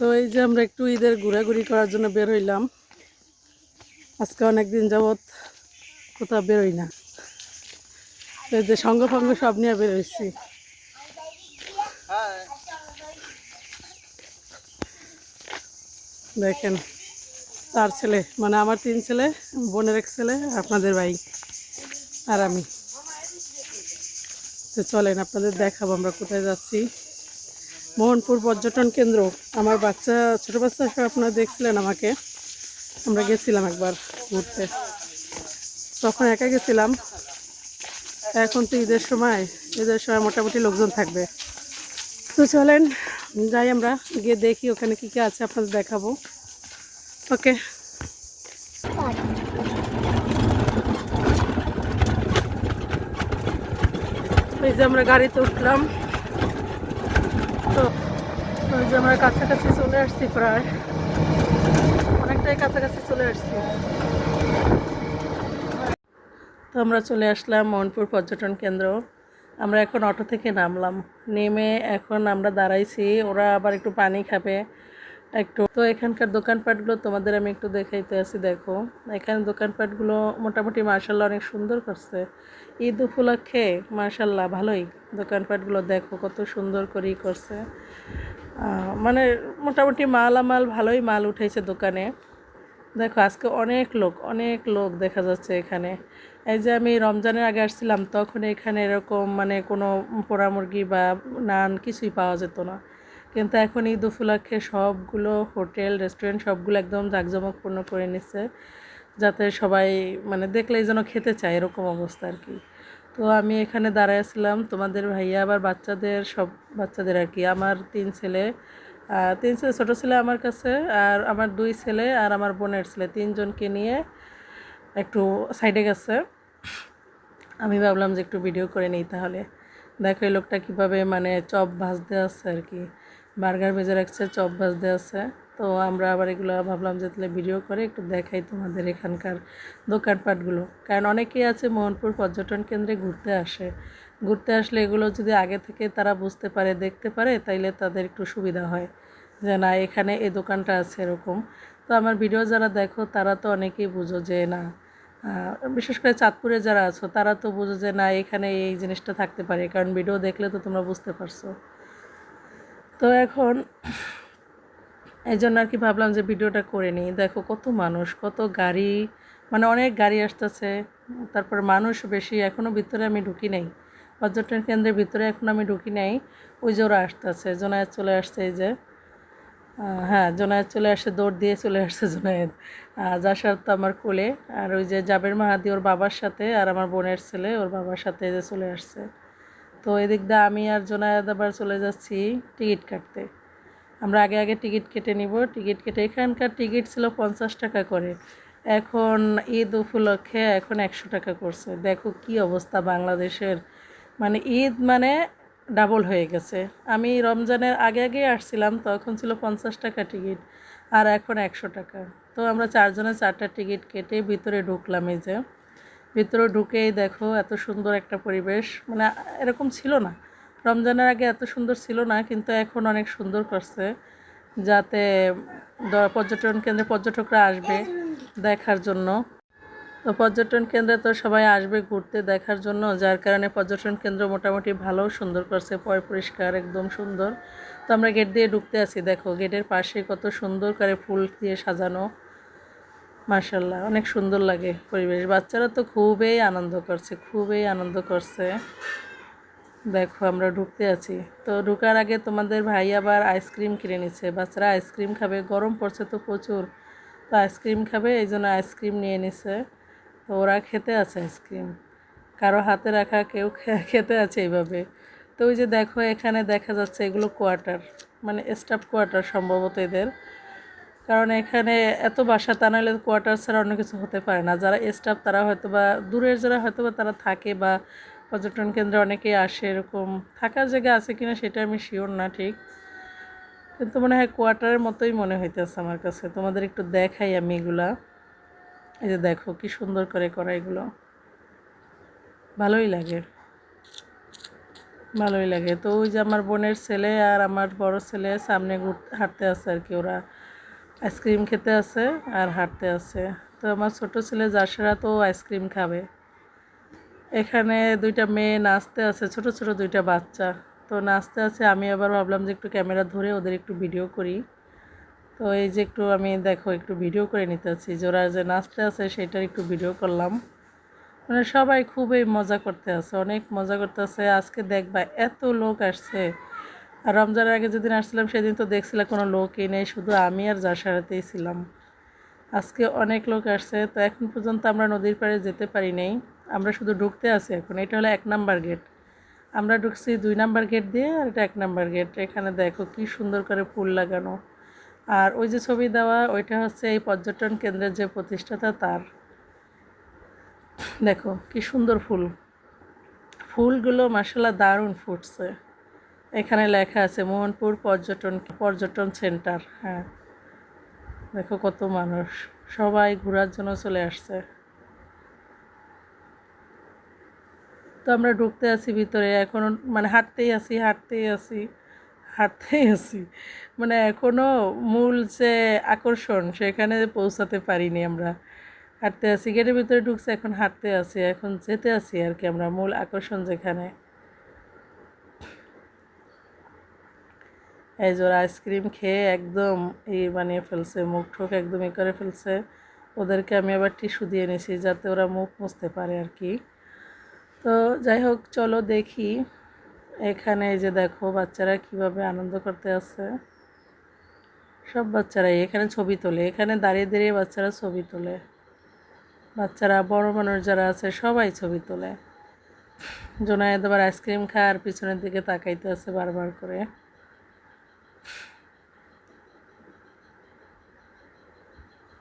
তো এই যে আমরা একটু ঈদের ঘোরাঘুরি করার জন্য বের হইলাম। আজকে অনেক দিন যাবৎ কোথাও বেরোই না। এই যে সঙ্গ ফঙ্গ সব নিয়ে বের হয়েছি দেখেন, চার ছেলে মানে আমার তিন ছেলে, বোনের এক ছেলে, আপনাদের ভাই আর আমি। তো চলেন, আপনাদের দেখাবো আমরা কোথায় যাচ্ছি। মোহনপুর পর্যটন কেন্দ্র। আমার বাচ্চা, ছোটো বাচ্চা সব আপনারা দেখছিলেন আমাকে। আমরা গেছিলাম একবার ঘুরতে। তখন একা গেছিলাম। এখন তো ঈদের সময়। ঈদের সময় মোটামুটি লোকজন থাকবে। তো চলেন, যাই আমরা। গিয়ে দেখি ওখানে কী কী আছে, আপনাদের দেখাবো। ওকে। এই যে আমরা গাড়িতে উঠলাম। তো ওই যে আমরা কাছাকাছি চলে আসছি প্রায়। অনেকটাই কাছাকাছি চলে আসছি। তো আমরা চলে আসলাম মোহনপুর পর্যটন কেন্দ্র। আমরা এখন অটো থেকে নামলাম। নেমে এখন আমরা দাঁড়াইছি, ওরা আবার একটু পানি খাবে। একটু তো এখানকার দোকানপাটগুলো তোমাদের আমি একটু দেখাইতে আছি দেখো। এখানে দোকানপাটগুলো মোটামুটি মার্শাল্লাহ অনেক সুন্দর করছে। ঈদ উপলক্ষে মার্শাল্লাহ ভালোই। দোকানপাটগুলো দেখো, কত সুন্দর করেই করছে। মানে মোটামুটি মালামাল, ভালোই মাল উঠেছে দোকানে। দেখো, আজকে অনেক লোক অনেক লোক দেখা যাচ্ছে এখানে। এই যে আমি রমজানের আগে আসছিলাম, তখন এখানে এরকম মানে কোনো পোড়া মুরগি বা নান কিছুই পাওয়া যেত না। কিন্তু এখন ঈদ উপলক্ষে সবগুলো হোটেল, রেস্টুরেন্ট সবগুলো একদম জাঁকজমকপূর্ণ করে নিচ্ছে। যাতে সবাই মানে দেখলেই যেন খেতে চায়, এরকম অবস্থা আর কি। তো আমি এখানে দাঁড়াইছিলাম তোমাদের ভাইয়া আবার বাচ্চাদের, সব বাচ্চাদের আর কি। আমার তিন ছেলে তিন ছেলে, ছোটো ছেলে আমার কাছে, আর আমার দুই ছেলে আর আমার বোনের ছেলে। তিনজনকে নিয়ে একটু সাইডে গেছে। আমি ভাবলাম যে একটু ভিডিও করে নিই তাহলে। দেখো এই লোকটা কীভাবে মানে চপ ভাজতে আসছে আর কি। বার্গার ভেজে রাখছে, চপ ভাজতে আছে। তো আমরা আবার এগুলো ভাবলাম যে তাহলে ভিডিও করে একটু দেখাই তোমাদের এখানকার দোকানপাটগুলো কারণ অনেকেই আছে মোহনপুর পর্যটন কেন্দ্রে ঘুরতে আসে। ঘুরতে আসলে এগুলো যদি আগে থেকে তারা বুঝতে পারে, দেখতে পারে, তাইলে তাদের একটু সুবিধা হয় যে না, এখানে এই দোকানটা আছে এরকম। তো আমার ভিডিও যারা দেখো, তারা তো অনেকেই বুঝো যে না বিশেষ করে চাঁদপুরে যারা আছো, তারা তো বুঝো যে না, এখানে এই জিনিসটা থাকতে পারে। কারণ ভিডিও দেখলে তো তোমরা বুঝতে পারছ। তো এখন এই জন্য আর কি ভাবলাম যে ভিডিওটা করে নিই। দেখো কত মানুষ, কত গাড়ি মানে অনেক গাড়ি আসতেছে। তারপর মানুষ বেশি এখনও ভিতরে আমি ঢুকি নাই। পর্যটন কেন্দ্রের ভিতরে এখন আমি ঢুকি নাই। ওই যে ওরা আসতেছে জোনায়েত চলে আসছে এই যে। হ্যাঁ জোনায়েত চলে আসছে দৌড় দিয়ে চলে আসছে জোনায়েত আর যার তো আমার কোলে। আর ওই যে জাবের মাহাদি, ওর বাবার সাথে, আর আমার বোনের ছেলে, ওর বাবার সাথে এই যে চলে আসছে। তো এদিক দিয়ে আমি আর জোনায়েত আবার চলে যাচ্ছি টিকিট কাটতে। আমরা আগে আগে টিকিট কেটে নিব। টিকিট কেটে এখানকার টিকিট ছিল পঞ্চাশ টাকা করে। এখন ঈদ উপলক্ষে এখন একশো টাকা করছে। দেখো কি অবস্থা বাংলাদেশের। মানে ঈদ মানে ডাবল হয়ে গেছে। আমি রমজানের আগে আগে আসছিলাম, তখন ছিল পঞ্চাশ টাকা টিকিট, আর এখন একশো টাকা। তো আমরা চারজনে চারটা টিকিট কেটে ভিতরে ঢুকলাম এই যে। ভিতরে ঢুকেই দেখো এত সুন্দর একটা পরিবেশ। মানে এরকম ছিল না। রমজানের আগে এত সুন্দর ছিল না, কিন্তু এখন অনেক সুন্দর করছে, যাতে পর্যটন কেন্দ্রে পর্যটকরা আসবে দেখার জন্য। তো পর্যটন কেন্দ্রে তো সবাই আসবে ঘুরতে দেখার জন্য, যার কারণে পর্যটন কেন্দ্র মোটামুটি ভালো সুন্দর করছে, পয় পরিষ্কার, একদম সুন্দর। তো আমরা গেট দিয়ে ঢুকতে আছি, দেখো গেটের পাশে কত সুন্দর করে ফুল দিয়ে সাজানো। মার্শাল্লাহ অনেক সুন্দর লাগে পরিবেশ। বাচ্চারা তো খুবই আনন্দ করছে, খুবই আনন্দ করছে। দেখো, আমরা ঢুকতে আছি। তো ঢুকার আগে তোমাদের ভাই আবার আইসক্রিম কিনে নিচ্ছে বাচ্চারা আইসক্রিম খাবে, গরম পড়ছে তো প্রচুর। তো আইসক্রিম খাবে, এই জন্য আইসক্রিম নিয়ে নিছে। তো ওরা খেতে আছে আইসক্রিম। কারও হাতে রাখা, কেউ খেতে আছে এইভাবে। তো ওই যে দেখো, এখানে দেখা যাচ্ছে এগুলো কোয়ার্টার মানে স্টাফ কোয়ার্টার সম্ভবত এদের। কারণ এখানে এত বাসা, তা নাহলে কোয়ার্টার ছাড়া অন্য কিছু হতে পারে না। যারা স্টাফ, তারা হয়তো বা দূরের যারা হয়তো বা তারা থাকে বা পর্যটন কেন্দ্রে অনেকেই আসে, এরকম থাকার জায়গা আছে কিনা সেটা আমি শিওর না ঠিক। কিন্তু মনে হয় কোয়ার্টারের মতোই মনে হইতেছে আমার কাছে। তোমাদের একটু দেখাই আমি এগুলা। এই যে দেখো কি সুন্দর করে করা এগুলো। ভালোই লাগে। ভালোই লাগে। তো ওই যে আমার বোনের ছেলে আর আমার বড় ছেলে সামনে ঘুর- হাঁটতে আছে আর কি। ওরা আইসক্রিম খেতে আছে আর হাঁটতে আছে। তো আমার ছোট ছেলে জাসেরা তো আইসক্রিম খাবে। এখানে দুইটা মেয়ে নাচতে আছে, ছোট ছোট দুইটা বাচ্চা। তো নাচতে আছে, আমি আবার ভাবলাম যে একটু ক্যামেরা ধরে ওদের একটু ভিডিও করি। তো এই যে একটু আমি দেখো, একটু ভিডিও করে নিতে আছি যে যে নাচতে আছে সেটার একটু ভিডিও করলাম। মানে সবাই খুবই মজা করতে আছে, অনেক মজা করতে আছে। আজকে দেখবা এত লোক আসছে। আর রমজানের আগে যেদিন আসছিলাম, সেদিন তো দেখছিলাম কোনো লোকই নেই, শুধু আমি আর যার সারাতেই ছিলাম। আজকে অনেক লোক আসছে, তো এখন পর্যন্ত আমরা নদীর পাড়ে যেতে পারি নাই। আমরা শুধু ঢুকতে আছি এখন, এটা হলো এক নাম্বার গেট। আমরা ঢুকছি দুই নাম্বার গেট দিয়ে আর এটা এক নাম্বার গেট। এখানে দেখো কি সুন্দর করে ফুল লাগানো। আর ওই যে ছবি দেওয়া, ওইটা হচ্ছে এই পর্যটন কেন্দ্রের যে প্রতিষ্ঠাতা তার। দেখো কি সুন্দর ফুল। ফুলগুলো মাসাল্লাহ দারুণ ফুটছে। এখানে লেখা আছে মোহনপুর পর্যটন পর্যটন সেন্টার। হ্যাঁ। দেখো কত মানুষ। সবাই ঘোরার জন্য চলে আসছে। তো আমরা ঢুকতে আছি ভিতরে, এখন মানে হাঁটতেই আছি হাঁটতেই আছি হাঁটতেই আছি। মানে এখনও মূল যে আকর্ষণ সেখানে পৌঁছাতে পারিনি আমরা। হাঁটতে আছি, গেটের ভিতরে ঢুকছে, এখন হাঁটতে আছি, এখন যেতে আছি আর কি আমরা মূল আকর্ষণ যেখানে। এই ওরা আইসক্রিম খেয়ে একদম এই বানিয়ে ফেলছে, মুখ ঠোক একদম ই করে ফেলছে। ওদেরকে আমি আবার টিস্যু দিয়ে নিছি যাতে ওরা মুখ মুছতে পারে আর কি। তো যাই হোক, চলো দেখি। এখানে এই যে দেখো, বাচ্চারা কীভাবে আনন্দ করতে আছে সব বাচ্চারাই এখানে ছবি তোলে। এখানে দাঁড়িয়ে দাঁড়িয়ে বাচ্চারা ছবি তোলে। বাচ্চারা, বড় মানুষ যারা আছে, সবাই ছবি তোলে। জোনায়েদ আবার আইসক্রিম খায় আর পিছনের দিকে তাকাইতে আছে বারবার করে।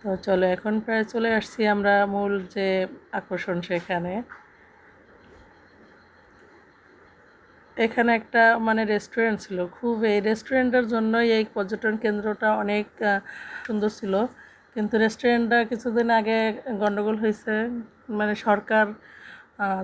তো চলো, এখন প্রায় চলে আসছি আমরা মূল যে আকর্ষণ সেখানে। এখানে একটা মানে রেস্টুরেন্ট ছিল। খুব এই রেস্টুরেন্টের জন্যই এই পর্যটন কেন্দ্রটা অনেক সুন্দর ছিল। কিন্তু রেস্টুরেন্টটা কিছুদিন আগে গন্ডগোল হয়েছে। মানে সরকার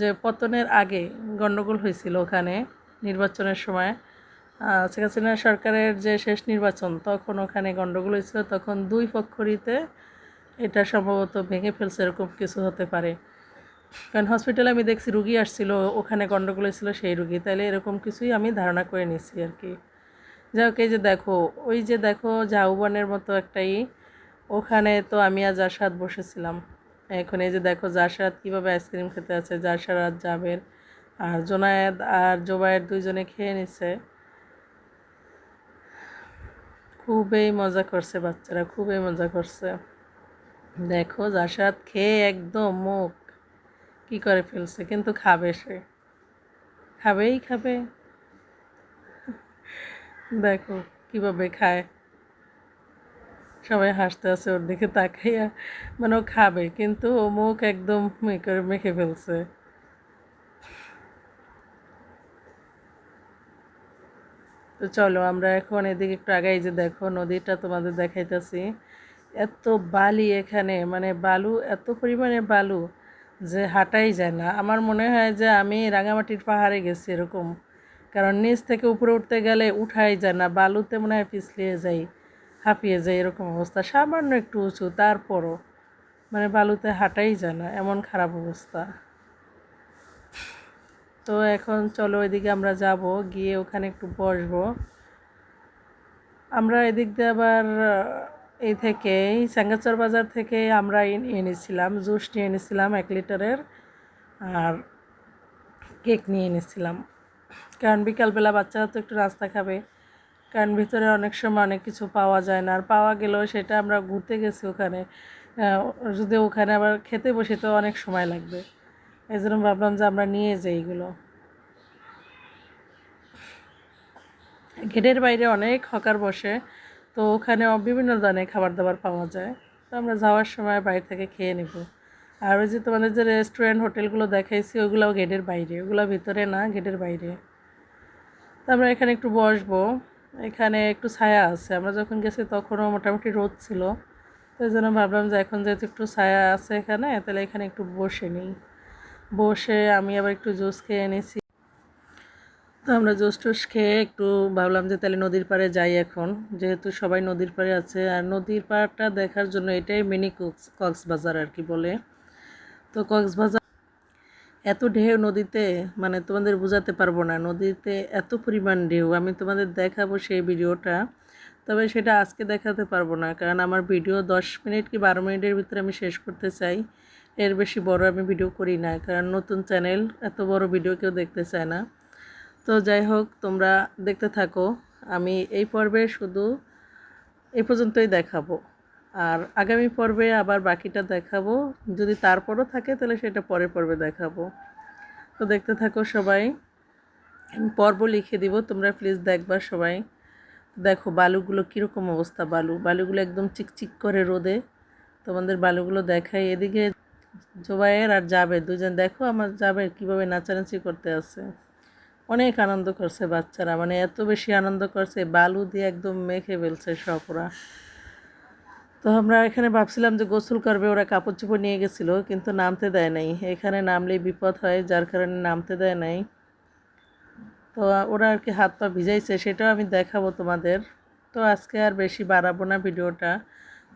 যে পতনের আগে গণ্ডগোল হয়েছিল ওখানে নির্বাচনের সময়। শেখ হাসিনা সরকারের যে শেষ নির্বাচন, তখন ওখানে গন্ডগোল হয়েছিল। তখন দুই পক্ষরিতে এটা সম্ভবত ভেঙে ফেলছে, এরকম কিছু হতে পারে। কারণ হসপিটালে আমি দেখছি রুগী আসছিল, ওখানে গন্ডগোল ছিল সেই রুগী। তাহলে এরকম কিছুই আমি ধারণা করে নিছি আর কি। যাই হোক, এই যে দেখো, ওই যে দেখো ঝাউবনের মতো একটাই, ওখানে তো আমি আর জাসাদ বসেছিলাম। এখন এই যে দেখো জাসাদ কীভাবে আইসক্রিম খেতে আছে জাসারাত জাবের আর জোনায়েদ আর জোবায়ের দুইজনে খেয়ে নিছে। খুবই মজা করছে বাচ্চারা, খুবই মজা করছে। দেখো জাসাদ খেয়ে একদম মুখ কি করে ফেলছে? কিন্তু খাবে সে। খাবেই খাবে। দেখো কীভাবে খায়। সবাই হাসতে আছে ওর দিকে তাকাইয়া মানে ও খাবে, কিন্তু ও মুখ একদম করে মেখে ফেলছে। তো চলো আমরা এখন এদিকে একটু আগাই যে দেখো নদীটা তোমাদের দেখাইতেছি। এত বালি এখানে মানে বালু, এত পরিমাণে বালু। যে হাঁটাই যায় না। আমার মনে হয় যে আমি রাঙামাটির পাহাড়ে গেছি এরকম। কারণ নিচ থেকে উপরে উঠতে গেলে উঠাই যায় না, বালুতে মনে হয় পিছলিয়ে যাই, হাঁপিয়ে যায় এরকম অবস্থা। সামান্য একটু উঁচু, তারপরও মানে বালুতে হাঁটাই যায় না, এমন খারাপ অবস্থা। তো এখন চলো এদিকে আমরা যাব, গিয়ে ওখানে একটু বসবো। আমরা এদিক দিয়ে আবার এই থেকে স্যাঙ্গাচর বাজার থেকে আমরা এনেছিলাম, জুস নিয়ে এনেছিলাম এক লিটারের আর কেক নিয়ে এনেছিলাম। কারণ বিকালবেলা বাচ্চারা তো একটু রাস্তা খাবে, কারণ ভিতরে অনেক সময় অনেক কিছু পাওয়া যায় না। আর পাওয়া গেলেও সেটা আমরা ঘুরতে গেছি ওখানে যদি ওখানে আবার খেতে বসে তো অনেক সময় লাগবে। এই জন্য ভাবলাম যে আমরা নিয়ে যাই এগুলো। গেটের বাইরে অনেক হকার বসে তো ওখানে বিভিন্ন ধরনের খাবার দাবার পাওয়া যায়। তো আমরা যাওয়ার সময় বাইরে থেকে খেয়ে নেব। আর ওই যে তোমাদের যে রেস্টুরেন্ট হোটেলগুলো দেখাইছি, ওগুলোও গেটের বাইরে। ওগুলো ভিতরে না, গেটের বাইরে। তো আমরা এখানে একটু বসবো। এখানে একটু ছায়া আছে। আমরা যখন গেছি তখনও মোটামুটি রোদ ছিল। তো এই জন্য ভাবলাম যে এখন যেহেতু একটু ছায়া আছে এখানে, তাহলে এখানে একটু বসে নিই। বসে আমি আবার একটু জুস খেয়ে এনেছি তো আমরা জোস টোস খেয়ে একটু ভাবলাম যে তাহলে নদীর পাড়ে যাই এখন। যেহেতু সবাই নদীর পাড়ে আছে, আর নদীর পাড়টা দেখার জন্য এটাই মিনি কক্স কক্সবাজার আর কি বলে। তো কক্সবাজার এত ঢেউ নদীতে মানে তোমাদের বোঝাতে পারব না, নদীতে এত পরিমাণ ঢেউ। আমি তোমাদের দেখাবো সেই ভিডিওটা, তবে সেটা আজকে দেখাতে পারব না, কারণ আমার ভিডিও দশ মিনিট কি বারো মিনিটের ভিতরে আমি শেষ করতে চাই। এর বেশি বড় আমি ভিডিও করি না, কারণ নতুন চ্যানেল এত বড় ভিডিও কেউ দেখতে চায় না। তো যাই হোক, তোমরা দেখতে থাকো। আমি এই পর্বে শুধু এই পর্যন্তই দেখাবো। আর আগামী পর্বে আবার বাকিটা দেখাবো। যদি তারপরও থাকে, তাহলে সেটা পরের পর্বে দেখাবো। তো দেখতে থাকো সবাই। পর্ব লিখে দিব। তোমরা প্লিজ দেখবা সবাই। দেখো বালুগুলো কীরকম অবস্থা বালু। বালুগুলো একদম চিকচিক করে রোদে। তোমাদের বালুগুলো দেখাই। এদিকে জোবায়ের আর যাবে দুজন। দেখো আমার যাবে কীভাবে নাচানাচি করতে আছে। অনেক আনন্দ করছে বাচ্চারা মানে এত বেশি আনন্দ করছে, বালু দিয়ে একদম মেখে ফেলছে সব ওরা। তো আমরা এখানে ভাবছিলাম যে গোসল করবে, ওরা কাপড় চোপড় নিয়ে গেছিল, কিন্তু নামতে দেয় নাই। এখানে নামলেই বিপদ হয়, যার কারণে নামতে দেয় নাই। তো ওরা আর কি হাত পা ভিজাইছে, সেটাও আমি দেখাবো তোমাদের। তো আজকে আর বেশি বাড়াবো না ভিডিওটা।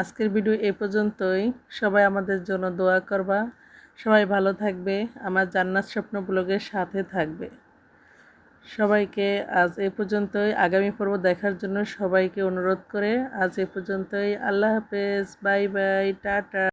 আজকের ভিডিও এ পর্যন্তই। সবাই আমাদের জন্য দোয়া করবা। সবাই ভালো থাকবে। আমার জান্নাত স্বপ্ন ব্লগের সাথে থাকবে। সবাইকে আজ এ পর্যন্তই। আগামী পর্ব দেখার জন্য সবাইকে অনুরোধ করে আজ এ পর্যন্তই। আল্লাহ হাফেজ। Bye bye. টাটা।